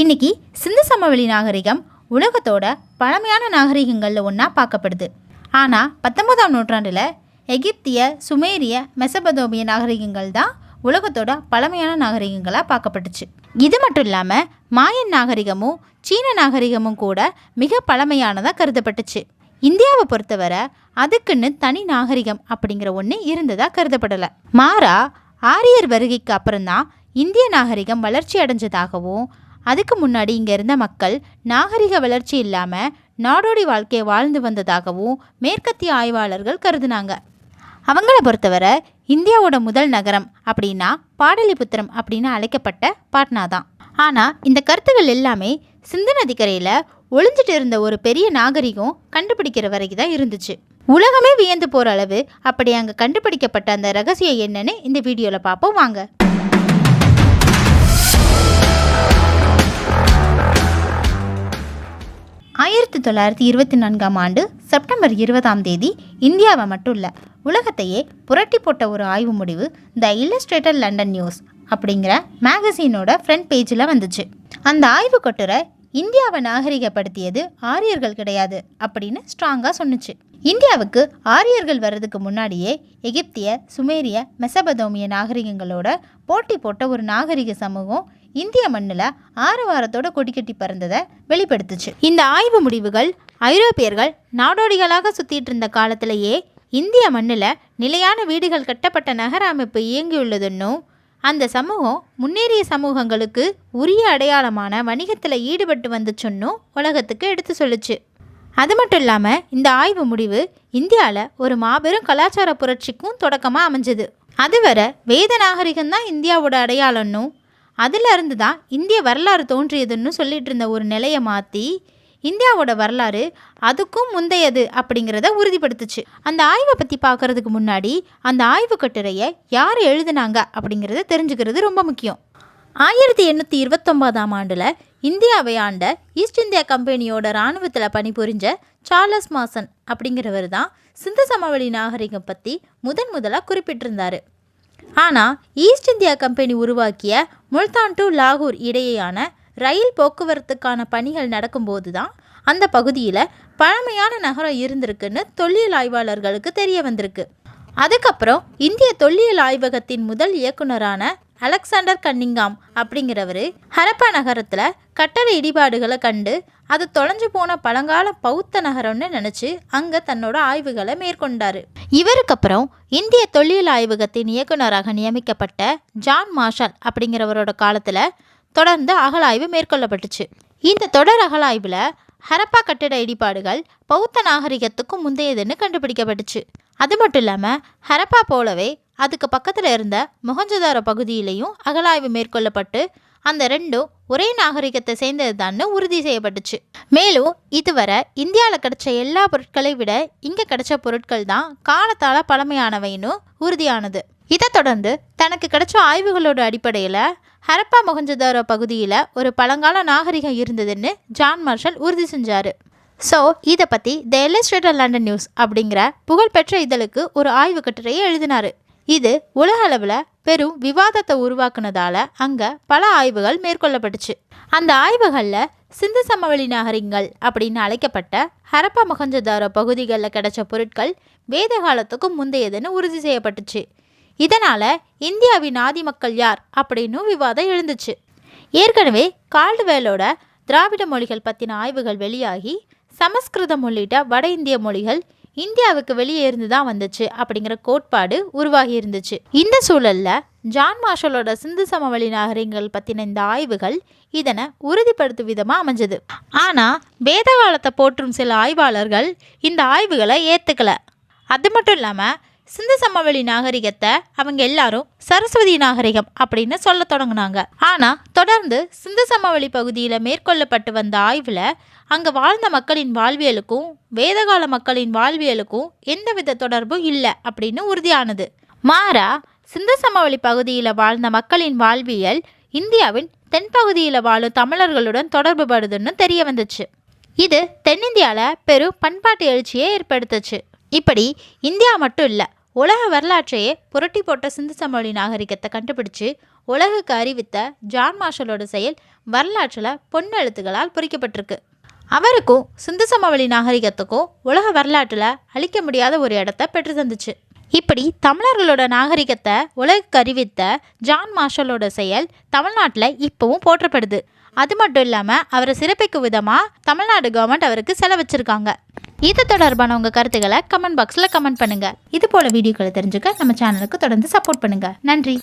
இன்னைக்கு சிந்து சமவெளி நாகரிகம் உலகத்தோட பழமையான நாகரிகங்களில் ஒன்றா பார்க்கப்படுது. ஆனால் பத்தொன்பதாம் நூற்றாண்டில் எகிப்திய சுமேரிய மெசபதோமிய நாகரிகங்கள் தான் உலகத்தோட பழமையான நாகரிகங்களாக பார்க்கப்பட்டுச்சு. இது மட்டும் இல்லாமல் மாயன் நாகரிகமும் சீன நாகரிகமும் கூட மிக பழமையானதாக கருதப்பட்டுச்சு. இந்தியாவை பொறுத்தவரை அதுக்குன்னு தனி நாகரிகம் அப்படிங்கிற ஒன்று இருந்ததாக கருதப்படலை. மாறா ஆரியர் வருகைக்கு அப்புறம்தான் இந்திய நாகரிகம் வளர்ச்சி அடைஞ்சதாகவும் அதுக்கு முன்னாடி இங்கே இருந்த மக்கள் நாகரிக வளர்ச்சி இல்லாமல் நாடோடி வாழ்க்கையை வாழ்ந்து வந்ததாகவும் மேற்கத்திய ஆய்வாளர்கள் கருதுனாங்க. அவங்கள பொறுத்தவரை இந்தியாவோட முதல் நகரம் அப்படின்னா பாடலிபுத்திரம் அப்படின்னு அழைக்கப்பட்ட பாட்னா தான். ஆனால் இந்த கருத்துகள் எல்லாமே சிந்து நதிக்கரையில் ஒளிஞ்சிட்டு இருந்த ஒரு பெரிய நாகரிகம் கண்டுபிடிக்கிற வரைக்கும் தான் இருந்துச்சு. உலகமே வியந்து போகிற அளவு அப்படி அங்கே கண்டுபிடிக்கப்பட்ட அந்த ரகசியம் என்னன்னு இந்த வீடியோவில் பார்ப்போம் வாங்க. ஆயிரத்தி தொள்ளாயிரத்தி இருபத்தி நான்காம் ஆண்டு செப்டம்பர் இருபதாம் தேதி இந்தியாவை மட்டும் இல்லை உலகத்தையே புரட்டி போட்ட ஒரு ஆய்வு முடிவு த இல்லஸ்ட்ரேட்டர் லண்டன் நியூஸ் அப்படிங்கிற மேகசீனோட ஃப்ரண்ட் பேஜில் வந்துச்சு. அந்த ஆய்வு கட்டுரை இந்தியாவை நாகரிகப்படுத்தியது ஆரியர்கள் கிடையாது அப்படின்னு ஸ்ட்ராங்காக சொன்னுச்சு. இந்தியாவுக்கு ஆரியர்கள் வர்றதுக்கு முன்னாடியே எகிப்திய சுமேரிய மெசபதோமிய நாகரிகங்களோட போட்டி போட்ட ஒரு நாகரிக சமூகம் இந்திய மண்ணில் ஆரவாரத்தோட கொடி கொடிக்கட்டி பறந்ததை வெளிப்படுத்துச்சு. இந்த ஆய்வு முடிவுகள் ஐரோப்பியர்கள் நாடோடிகளாக சுற்றிட்டு இருந்த காலத்திலேயே இந்திய மண்ணில் நிலையான வீடுகள் கட்டப்பட்ட நகர அமைப்பு இயங்கியுள்ளதுன்னும் அந்த சமூகம் முன்னேறிய சமூகங்களுக்கு உரிய அடையாளமான வணிகத்தில் ஈடுபட்டு வந்துச்சுன்னும் உலகத்துக்கு எடுத்து சொல்லுச்சு. அது மட்டும் இல்லாமல் இந்த ஆய்வு முடிவு இந்தியாவில் ஒரு மாபெரும் கலாச்சார புரட்சிக்கும் தொடக்கமாக அமைஞ்சது. அதுவரை வேத நாகரிகம் தான் இந்தியாவோட அடையாளம்னும் அதிலிருந்து தான் இந்திய வரலாறு தோன்றியதுன்னு சொல்லிட்டு இருந்த ஒரு நிலையை மாற்றி இந்தியாவோட வரலாறு அதுக்கும் முந்தையது அப்படிங்கிறத உறுதிப்படுத்துச்சு. அந்த ஆய்வை பற்றி பார்க்கறதுக்கு முன்னாடி அந்த ஆய்வு கட்டுரையை யார் எழுதுனாங்க அப்படிங்கிறத தெரிஞ்சுக்கிறது ரொம்ப முக்கியம். ஆயிரத்தி எண்ணூற்றி இருபத்தொம்போதாம் ஆண்டில் இந்தியாவை ஆண்ட ஈஸ்ட் இந்தியா கம்பெனியோட இராணுவத்தில் பணிபுரிஞ்ச சார்லஸ் மாசன் அப்படிங்கிறவர் தான் சிந்து சமவெளி நாகரிகம் பற்றி முதன் முதலாக குறிப்பிட்டிருந்தார். ஆனால் ஈஸ்ட் இந்தியா கம்பெனி உருவாக்கிய முல்தான் டு லாகூர் இடையேயான ரயில் போக்குவரத்துக்கான பணிகள் நடக்கும்போது தான் அந்த பகுதியில் பழமையான நகரம் இருந்திருக்குன்னு தொல்லியல் ஆய்வாளர்களுக்கு தெரிய வந்திருக்கு. அதுக்கப்புறம் இந்திய தொல்லியல் ஆய்வகத்தின் முதல் இயக்குனரான அலெக்சாண்டர் கன்னிங்காம் அப்படிங்கிறவர் ஹரப்பா நகரத்தில் கட்டட இடிபாடுகளை கண்டு அது தொலைஞ்சு போன பழங்கால பௌத்த நகரம்னு நினச்சி அங்கே தன்னோட ஆய்வுகளை மேற்கொண்டார். இவருக்கு அப்புறம் இந்திய தொல்லியல் ஆய்வகத்தின் இயக்குனராக நியமிக்கப்பட்ட ஜான் மார்ஷல் அப்படிங்கிறவரோட காலத்தில் தொடர்ந்து அகழாய்வு மேற்கொள்ளப்பட்டுச்சு. இந்த தொடர் அகழாய்வில் ஹரப்பா கட்டிட இடிபாடுகள் பௌத்த நாகரிகத்துக்கும் முந்தையதுன்னு கண்டுபிடிக்கப்பட்டுச்சு. அது மட்டும் இல்லாமல் ஹரப்பா போலவே அதுக்கு பக்கத்தில் இருந்த மொஹஞ்சதாரோ பகுதியிலையும் அகலாய்வு மேற்கொள்ளப்பட்டு அந்த ரெண்டும் ஒரே நாகரிகத்தை சேர்ந்தது உறுதி செய்யப்பட்டுச்சு. மேலும் இதுவரை இந்தியாவில் கிடைச்ச எல்லா பொருட்களை விட இங்கே கிடைச்ச பொருட்கள் தான் காலத்தால் பழமையானவைன்னு உறுதியானது. இதை தொடர்ந்து தனக்கு கிடைச்ச ஆய்வுகளோட அடிப்படையில் ஹரப்பா மொஹஞ்சதாரோ பகுதியில் ஒரு பழங்கால நாகரிகம் இருந்ததுன்னு ஜான் மார்ஷல் உறுதி செஞ்சார். ஸோ இதை பற்றி த இல்லஸ்ட்ரேட்டர் லண்டன் நியூஸ் அப்படிங்கிற புகழ்பெற்ற இதழுக்கு ஒரு ஆய்வு கட்டுரையை எழுதினார். இது உலக அளவில் பெரும் விவாதத்தை உருவாக்குனதால அங்கே பல ஆய்வுகள் மேற்கொள்ளப்பட்டுச்சு. அந்த ஆய்வுகளில் சிந்து சமவெளி நாகரிகங்கள் அப்படின்னு அழைக்கப்பட்ட ஹரப்பா மொஹஞ்சதாரோ பகுதிகளில் கிடைச்ச பொருட்கள் வேத காலத்துக்கும் முந்தையதுன்னு உறுதி செய்யப்பட்டுச்சு. இதனால் இந்தியாவின் ஆதி மக்கள் யார் அப்படின்னு விவாதம் எழுந்துச்சு. ஏற்கனவே கால்டுவேலோட திராவிட மொழிகள் பற்றின ஆய்வுகள் வெளியாகி சமஸ்கிருதம் உள்ளிட்ட வட இந்திய மொழிகள் இந்தியாவுக்கு வெளியே இருந்து தான் வந்துச்சு அப்படிங்கிற கோட்பாடு உருவாகி இருந்துச்சு. இந்த சூழல்ல ஜான் மார்ஷலோட சிந்து சமவெளி நாகரிகங்கள் பற்றின இந்த ஆய்வுகள் இதனை உறுதிப்படுத்தும் விதமாக அமைஞ்சது. ஆனால் வேத காலத்தை போற்றும் சில ஆய்வாளர்கள் இந்த ஆய்வுகளை ஏற்றுக்கல அது மட்டும் இல்லாமல் சிந்து சமவெளி நாகரிகத்தை அவங்க எல்லாரும் சரஸ்வதி நாகரிகம் அப்படின்னு சொல்ல தொடங்கினாங்க. ஆனால் தொடர்ந்து சிந்து சமவெளி பகுதியில் மேற்கொள்ளப்பட்டு வந்த ஆய்வில் அங்கே வாழ்ந்த மக்களின் வாழ்வியலுக்கும் வேதகால மக்களின் வாழ்வியலுக்கும் எந்தவித தொடர்பும் இல்லை அப்படின்னு உறுதியானது. மாறா சிந்து சமவெளி பகுதியில் வாழ்ந்த மக்களின் வாழ்வியல் இந்தியாவின் தென்பகுதியில் வாழும் தமிழர்களுடன் தொடர்பு படுதுன்னு தெரிய வந்துச்சு. இது தென்னிந்தியாவில் பெரும் பண்பாட்டு எழுச்சியை ஏற்படுத்துச்சு. இப்படி இந்தியா மட்டும் இல்லை உலக வரலாற்றையே புரட்டி போட்ட சிந்து சமவெளி நாகரிகத்தை கண்டுபிடிச்சு உலகுக்கு அறிவித்த ஜான் மார்ஷலோட செயல் வரலாற்றில் பொன்னெழுத்துகளால் பொறிக்கப்பட்டிருக்கு. அவருக்கும் சிந்து சமவெளி நாகரிகத்துக்கும் உலக வரலாற்றில் அழிக்க முடியாத ஒரு இடத்த பெற்று தந்துச்சு. இப்படி தமிழர்களோட நாகரிகத்தை உலகுக்கு அறிவித்த ஜான் மார்ஷலோட செயல் தமிழ்நாட்டில் இப்போவும் போற்றப்படுது. அது மட்டும் இல்லாமல் அவரை சிறப்பிக்கும் விதமாக தமிழ்நாடு கவர்மெண்ட் அவருக்கு செலவச்சிருக்காங்க. இது தொடர்பான உங்கள் கருத்துக்களை கமெண்ட் பாக்ஸில் கமெண்ட் பண்ணுங்கள் இது போல வீடியோக்களை தெரிஞ்சுக்க நம்ம சேனலுக்கு தொடர்ந்து சப்போர்ட் பண்ணுங்கள் நன்றி.